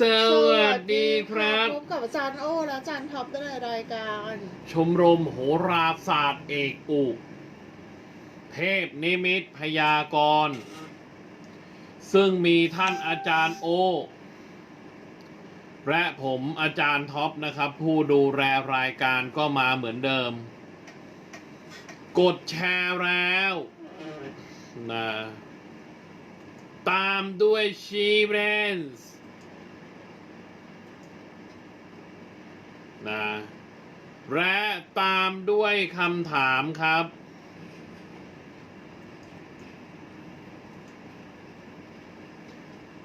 สวัสดีครับ พบกับอาจารย์โอ้และอาจารย์ท็อปได้ในรายการ ชมรมโหราศาสตร์เอกอุเทพนิมิตพยากรณ์ ซึ่งมีท่านอาจารย์โอ และผมอาจารย์ท็อปนะครับ ผู้ดูแลรายการก็มาเหมือนเดิม กดแชร์แล้วนะตามด้วยชีเรนส์ นะและตามด้วยคำถามครับ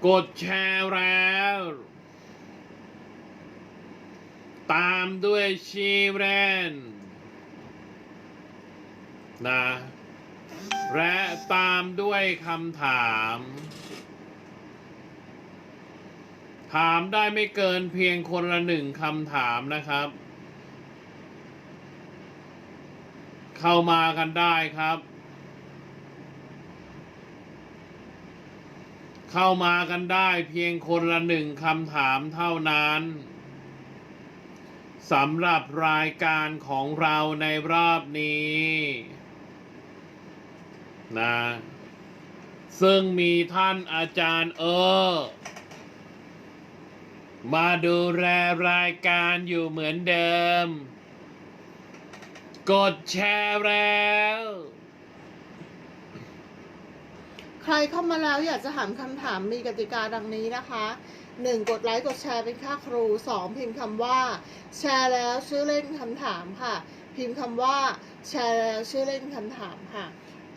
กดแชร์แล้ว ตามด้วยชีเรนนะและตามด้วยคำถาม ถามได้ไม่เกินเพียงคนละหนึ่งคำถามนะครับ เข้ามากันได้ครับ เข้ามากันได้เพียงคนละหนึ่งคำถามเท่านั้นสำหรับรายการของเราในรอบนี้นะซึ่งมีท่านอาจารย์เออ มาดูแลรายการอยู่เหมือนเดิม กดแชร์แล้ว ใครเข้ามาแล้วอยากจะถามคำถามมีกติกาดังนี้นะคะหนึ่งกดไลค์กดแชร์เป็นค่าครูสองพิมพ์คำว่า แชร์แล้วชื่อเล่นคำถามค่ะ พิมพ์คำว่า แชร์แล้วชื่อเล่นคำถามค่ะ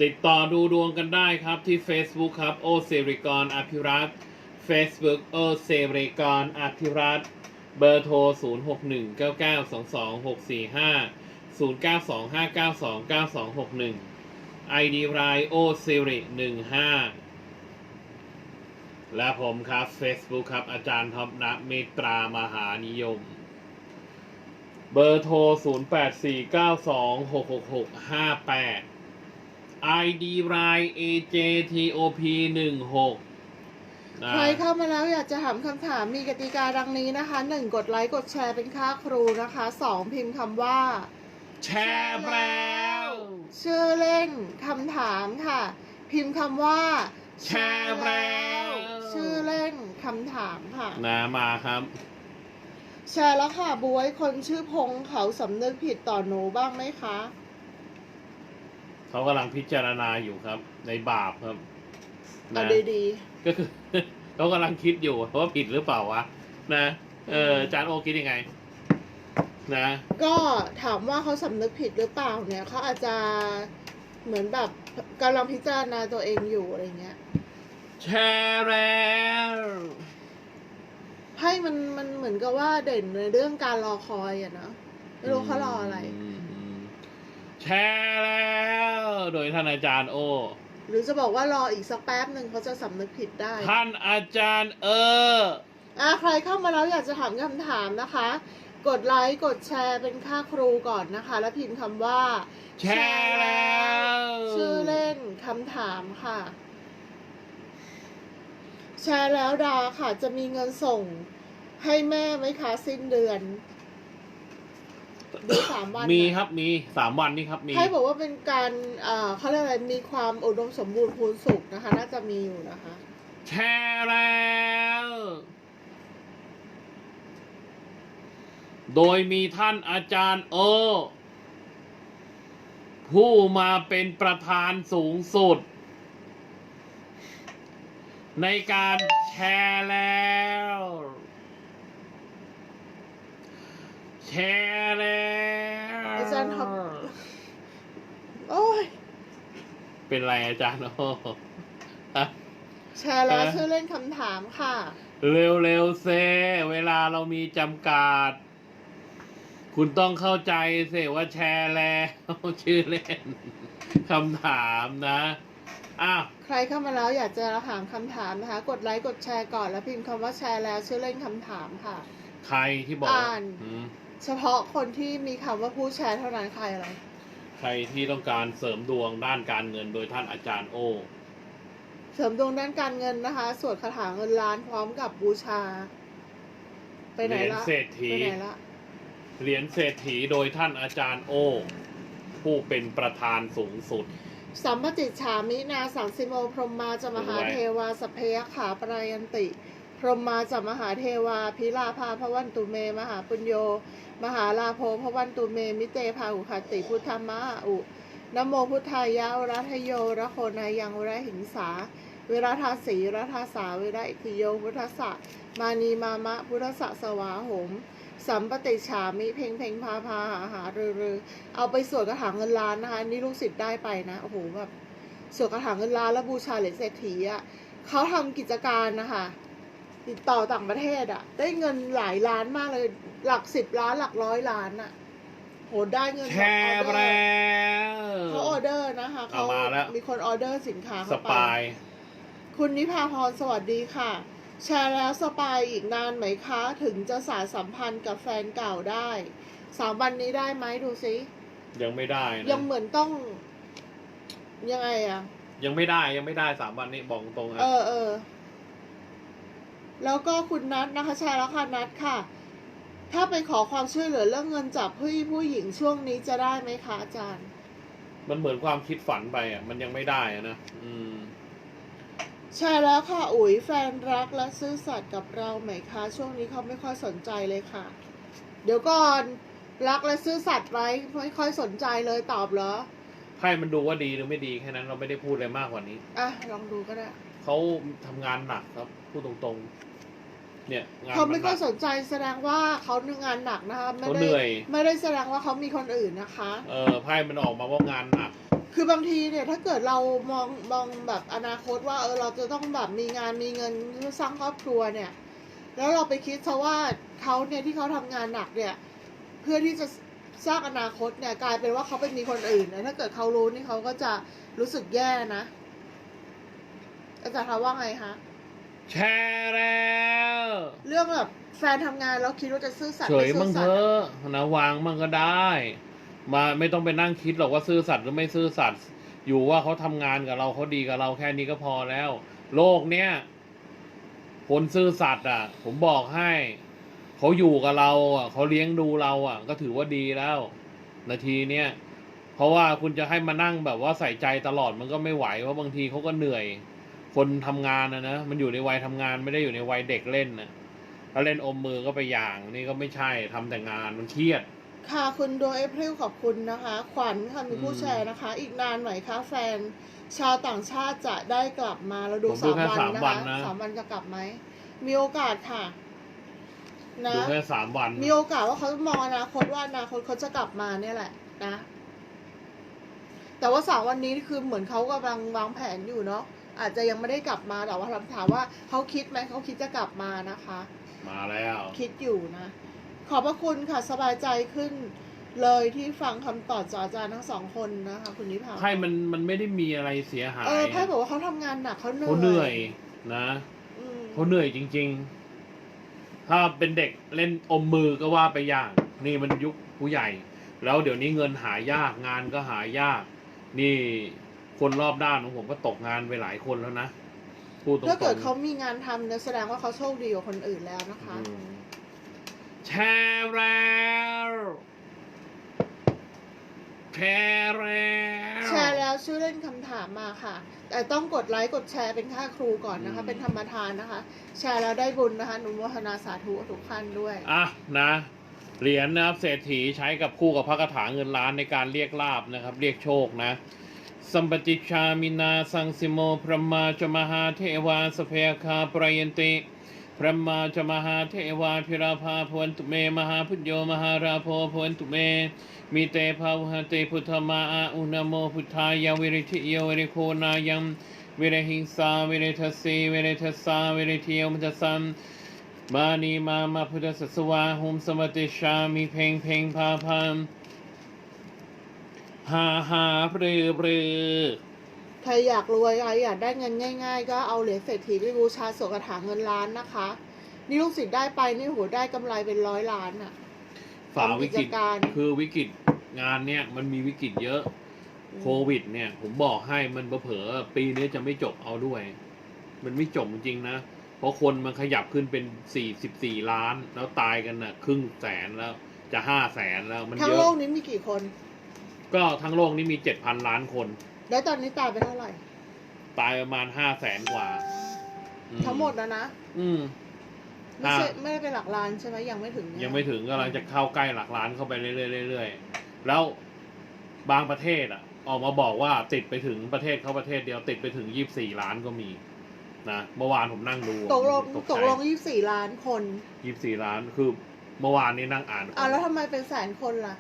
ติดต่อดูดวงกันได้ครับที่ Facebook ครับ โอเซริกรอภิรัตน์ Facebook โอเซเริกรอภิรัตเบอร์โทร 0 6 1 9 9 2 2 6 4 5 0 9 2 5 9 2 9 2 6 1 ID รายโอเซริ15 และผมครับ Facebook ครับ อาจารย์ท็อปนะเมตรามหานิยม เบอร์โทร 0 8 4 9 2 6 6 6 5 8 ID ราย AJTOP 16 ใครเข้ามาแล้วอยากจะถามคำถามมีกติกาดังนี้นะคะหนึ่งกดไลค์กดแชร์เป็นค่าครูนะคะสองพิมพ์คำว่า แชร์แล้วชื่อเล่นคำถามค่ะ พิมพ์คำว่า แชร์แล้วชื่อเล่นคำถามค่ะ นะมาครับ แชร์แล้วค่ะบวยคนชื่อพงษ์เขาสำนึกผิดต่อหนูบ้างไหมคะ เขากำลังพิจารณาอยู่ครับ ในบาปครับ เอานะดีก็คือ เขากำลังคิดอยู่ว่าผิดหรือเปล่าวะนะเอออาจารย์โอคิดยังไง นะ ๆ ก็ถามว่าเขาสำนึกผิดหรือเปล่าเนี่ยเขาอาจจะเหมือนแบบกำลังพิจารณาตัวเองอยู่อะไรเงี้ยแชร์แล้วไพ่มันมันเหมือนกับว่าเด่นในเรื่องการรอคอยอะเนาะไม่รู้เขารออะไร มแชร์แล้ว โดยท่านอาจารย์โอ หรือจะบอกว่ารออีกสักแป๊บหนึ่งเขาจะสำนึกผิดได้ ท่านอาจารย์ เอออะใครเข้ามาแล้วอยากจะถามคำถามนะคะ กดไลค์กดแชร์เป็นค่าครูก่อนนะคะ แล้วพิมพ์คำว่า แชร์แล้วชื่อเล่นคำถามค่ะ แชร์แล้วดาค่ะ จะมีเงินส่งให้แม่ไหมคะสิ้นเดือน ดูสามวันมีนะครับมีสามวันนี่ครับมีให้บอกว่าเป็นการเอ่อเขาเรียกอะไรมีความอุดมสมบูรณ์พูนสุขนะคะ น่าจะมีอยู่นะคะ แชร์แล้วโดยมีท่านอาจารย์เออผู้มาเป็นประธานสูงสุด ในการแชร์แล้ว แชร์แล้ว อาจารย์ท็อปโอ้ยเป็นไรอาจารย์โอ้ฮะแชร์แล้วเอ่อชื่อเล่นคำถามค่ะ เร็วๆเซ เวลาเรามีจำกัด คุณต้องเข้าใจเซว่าแชร์แล้วชื่อเล่นคำถามนะอ้าวใครเข้ามาแล้วอยากจะถามคำถามนะคะ กดไลค์กดแชร์ก่อนแล้วพิมพ์คำว่าแชร์แล้วชื่อเล่นคำถามค่ะ ใครที่บอกอ่านอืม เฉพาะคนที่มีคำว่าผู้แชร์เท่านั้นใครอะไร ใครที่ต้องการเสริมดวงด้านการเงินโดยท่านอาจารย์โอ เสริมดวงด้านการเงินนะคะ สวดคาถาเงินล้านพร้อมกับบูชา ไปไหนเหรียญละเศรษฐี ไปไหนละเหรียญเศรษฐีโดยท่านอาจารย์โอ ผู้เป็นประธานสูงสุด สัมปติฉามินาสังสิโมพรหมาจะมหาดูไว้เทวาสพเพยขาปรายันติ พรหมาจะมหาเทวาพิลาภาพวันตุเม มหาปุญโย มหาลาโภพวันตุเม มิเตภาหุคติพุทธมะอุนโมพุทธายะรัทโยระโคนายังวระหิงสา เวราทาสีรัทาสาเวราอิทิโยพุทธสะมานีมามะพุทธสะสวาหม สัมปติฉามิเพ่งเพ่งพาพาหาหาเรือเรือเอาไปสวดกระถางเงินล้านนะคะนี่ลูกศิษย์ได้ไปนะโอ้โหแบบสวดกระถางเงินล้านแล้วบูชาเหรียญเศรษฐีอะเขาทำกิจการนะคะ ติดต่อต่างประเทศอะได้เงินหลายล้านมากเลย หลักสิบล้านหลักร้อยล้านอะโหได้เงินแชร์แล้เขาออวเดอร์นะคะเอามาแล้ว มีคนออเดอร์สินค้าสเข้าไปปายคุณนิพาพรสวัสดีค่ะ แชร์แล้วสปายอีกนานไหมคะ ถึงจะสารสัมพันธ์กับแฟนเก่าได้ สามวันนี้ได้ไหมดูสิยังไม่ได้นะยังเหมือนต้อง ยังไงอะยังไม่ได้ยังไม่ได้สามวันนี้บอกตรงนะเออเออ แล้วก็คุณนัทนะคะแชร์แล้วค่ะนัทค่ะ ถ้าไปขอความช่วยเหลือเรื่องเงินจากผู้ผู้หญิงช่วงนี้จะได้ไหมคะอาจารย์ มันเหมือนความคิดฝันไปอะ มันยังไม่ได้อะนะอืมใช่แล้วค่ะอุ๋ยแฟนรักและซื่อสัตย์กับเราไหมคะช่วงนี้เขาไม่ค่อยสนใจเลยค่ะ เดี๋ยวก่อนรักและซื่อสัตย์ไว้ไม่ค่อยสนใจเลยตอบเหรอไพ่มันดูว่าดีหรือไม่ดีแค่นั้นเราไม่ได้พูดอะไรมากกว่านี้ อะลองดูก็ได้ เขาทำงานหนักครับพูดตรงๆ เนี่ยงานเขามันไม่หค่นัอยกสนใจแสดงว่าเขางานหนักนะคะไม่เขาได้เหนื่อย ไม่ได้แสดงว่าเขามีคนอื่นนะคะ เออไพ่มันออกมาว่างานหนัก คือบางทีเนี่ยถ้าเกิดเรามองมองแบบอนาคตว่าเออเราจะต้องแบบมีงานมีเงินเพื่อสร้างครอบครัวเนี่ย แล้วเราไปคิดซะว่าเขาเนี่ยที่เขาทำงานหนักเนี่ย เพื่อที่จะสร้างอนาคตเนี่ยกลายเป็นว่าเขาไปมีคนอื่นเนี่ยถ้าเกิดเขารู้นี่เขาก็จะรู้สึกแย่นะ อาจารย์คะว่าไงคะแชร์แล้วเรื่องแบบแฟนทำงานแล้วคิดว่าจะซื่อสัตย์เฉยไม่มั่ซื่งอเถสัตย์อะนะวางมั่งก็ได้ มาไม่ต้องไปนั่งคิดหรอกว่าซื่อสัตย์หรือไม่ซื่อสัตย์อยู่ว่าเขาทำงานกับเราเขาดีกับเราแค่นี้ก็พอแล้ว โลกเนี้ยคนซื่อสัตย์อะ ผมบอกให้เขาอยู่กับเราอะเขาเลี้ยงดูเราอะ ก็ถือว่าดีแล้ว นาทีเนี้ยเพราะว่าคุณจะให้มานั่งแบบว่าใส่ใจตลอดมันก็ไม่ไหวเพราะบางทีเขาก็เหนื่อย คนทำงานนะนะมันอยู่ในวัยทำงานไม่ได้อยู่ในวัยเด็กเล่นนะถ้าเล่นอมมือก็ไปอย่างนี่ก็ไม่ใช่ทำแต่งานมันเครียด ค่ะคุณดวงเอพริลขอบคุณนะคะ ขวัญค่ะมีผู้อืมแชร์นะคะ อีกนานไหมคะแฟน ชาวต่างชาติจะได้กลับมาเราดูผมดูสามแค่วันสามนะวัคะนนะสามวันจะกลับไหมมีโอกาสค่ะนะดูแค่สามวัน มีโอกาสว่าเขามองอนาคตว่าอนาคตเขาจะกลับมาเนี่ยแหละ นะ แต่ว่าสามวันนี้คือเหมือนเขากำลังวางแผนอยู่เนาะ อาจจะยังไม่ได้กลับมาแต่ว่าถามว่าเขาคิดไหมเขาคิดจะกลับมานะคะ มาแล้ว คิดอยู่นะ ขอบพระคุณค่ะสบายใจขึ้น เลยที่ฟังคำตอบจากอาจารย์ทั้งสองคนนะคะคุณนิพาไพ่มันมันไม่ได้มีอะไรเสียหายเออไพ่บอกว่าเขาทำงานหนักเขาเหนื่อยเขาเหนื่อยนะอืมเขาเหนื่อยจริง ๆ ถ้าเป็นเด็กเล่นอมมือก็ว่าไปอย่าง นี่มันยุคผู้ใหญ่ แล้วเดี๋ยวนี้เงินหายากงานก็หายาก นี่ คนรอบด้านของผมก็ตกงานไปหลายคนแล้วนะพูดตรงๆถ้าเกิดเขามีงานทำเนี่ยแสดงว่าเขาโชคดีกว่าคนอื่นแล้วนะคะ อืมแชร์แล้วแชร์แล้วแชร์แล้วช่วยเล่นคำถามมาค่ะ แต่ต้องกดไลค์กดแชร์เป็นค่าครูก่อนนะคะ เป็นธรรมทานนะคะ แชร์แล้วได้บุญนะคะหนุโมทนาสาธุทุกท่านด้วย อะนะ เหรียญนะครับเศรษฐีใช้กับคู่กับพระคาถาเงินล้านในการเรียกลาบนะครับ เรียกโชคนะ สัมปติชามินาสังสิโมพระมาจมหาเทวาสเพคาปรยันติพระมาจมหาเทวาพิราภาพวนตุเม มหาพุทโยมหาราโพพวนตุเม มีเตภาวหเตพุทธมาอาอุณโมพุทธายาวิริทิโยวิริโคนายังวิริหิงสาวิริทัสสีวิริทัสสาวิริทิโยมัจสัมมานีมามาพุทธสสวาหุมสมติชามีเพลงเพลงพาพาม หาหาปรือปรือใครอยากรวยใครอยากได้เงินง่าย ๆ ก็เอาเหรียญเศรษฐีไปบูชาสวดกระถางเงินล้านนะคะ นี่ลูกศิษย์ได้ไปนี่โหได้กำไรเป็นร้อยล้านอะฝ่าวิกฤตทำกิจการคือวิกฤตงานเนี่ยมันมีวิกฤตเยอะโควิด เนี่ย ผมบอกให้มันเผลอๆปีนี้จะไม่จบเอาด้วย มันไม่จบจริงๆนะเพราะคนมันขยับขึ้นเป็นสี่สิบสี่ล้าน แล้วตายกันน่ะ ครึ่งแสนแล้วจะห้าแสนแล้ว มันทั้งเยโลอะกนี้มีกี่คน ก็ทั้งโลกนี้มีเจ็ดพันล้านคน แล้วตอนนี้ตายไปเท่าไหร่ ตายประมาณห้าแสนกว่าอืทั้งหมดนะนะ อืม ไม่ใช่อ่าไม่ได้เป็นหลักล้านใช่ไหมยังไม่ถึงเนี่ยยังไม่ถึงกำลังจะเข้าใกล้หลักล้านเข้าไปเรื่อยๆเรื่อยๆแล้วบางประเทศอะ ออกมาบอกว่าติดไปถึงประเทศเขาประเทศเดียวติดไปถึงยี่บสี่ล้านก็มีนะเมื่อวานผมนั่งดูตกลงใจตกลงยี่สี่ล้านคนยี่สิบสี่ล้านคือเมื่อวานนี้นั่งอ่าน อ่าแล้วทำไมเป็นแสนคนล่ะ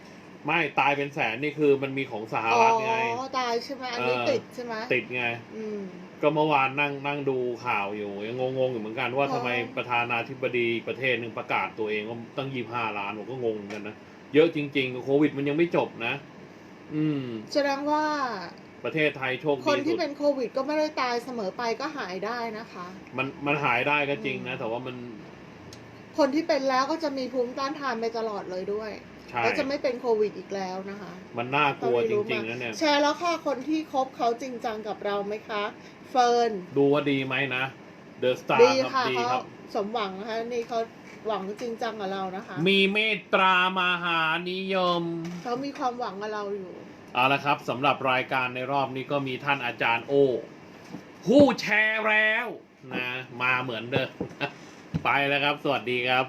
ไม่ตายเป็นแสนนี่คือมันมีของสหอ๋อรัฐไงตายใช่ไหมอันนี้เออติดใช่ไหมติดไงอืมก็เมื่อวานนั่งนั่งดูข่าวอยู่ ยังงงๆอยู่เหมือนกันว่าอ๋อทำไมประธานาธิบดีประเทศหนึ่งประกาศตัวเองว่าตั้งยี่ห้าล้านผมก็งงเหมือนกันนะเยอะจริง ๆ โควิดมันยังไม่จบนะ อืมแสดงว่าประเทศไทยโชคคนดีที่สุดเป็นโควิด ก็ไม่ได้ตายเสมอไปก็หายได้นะคะ มันมันหายได้ก็จริงนะอืมแต่ว่ามัน คนที่เป็นแล้วก็จะมีภูมิต้านทานไปตลอดเลยด้วยใช่ ก็จะไม่เป็นโควิดอีกแล้วนะคะ มันน่ากลัวต้องจรู้ริงมาๆนะเนี่ยแชร์แล้วค่ะคนที่คบเขาจริงจังกับเราไหมคะ เฟิร์นดูว่าดีไหมนะเดอะสตาดีร์ครับค่ะดีเขาครับสมหวังนะคะนี่เขาหวังจริงจังกับเรานะคะ มีเมตตามหานิยมเขามีความหวังกับเราอยู่เอาละครับสำหรับรายการในรอบนี้ก็มีท่านอาจารย์โอผู้แชร์แล้วนะมาเหมือนเดิมไปแล้วครับ สวัสดีครับ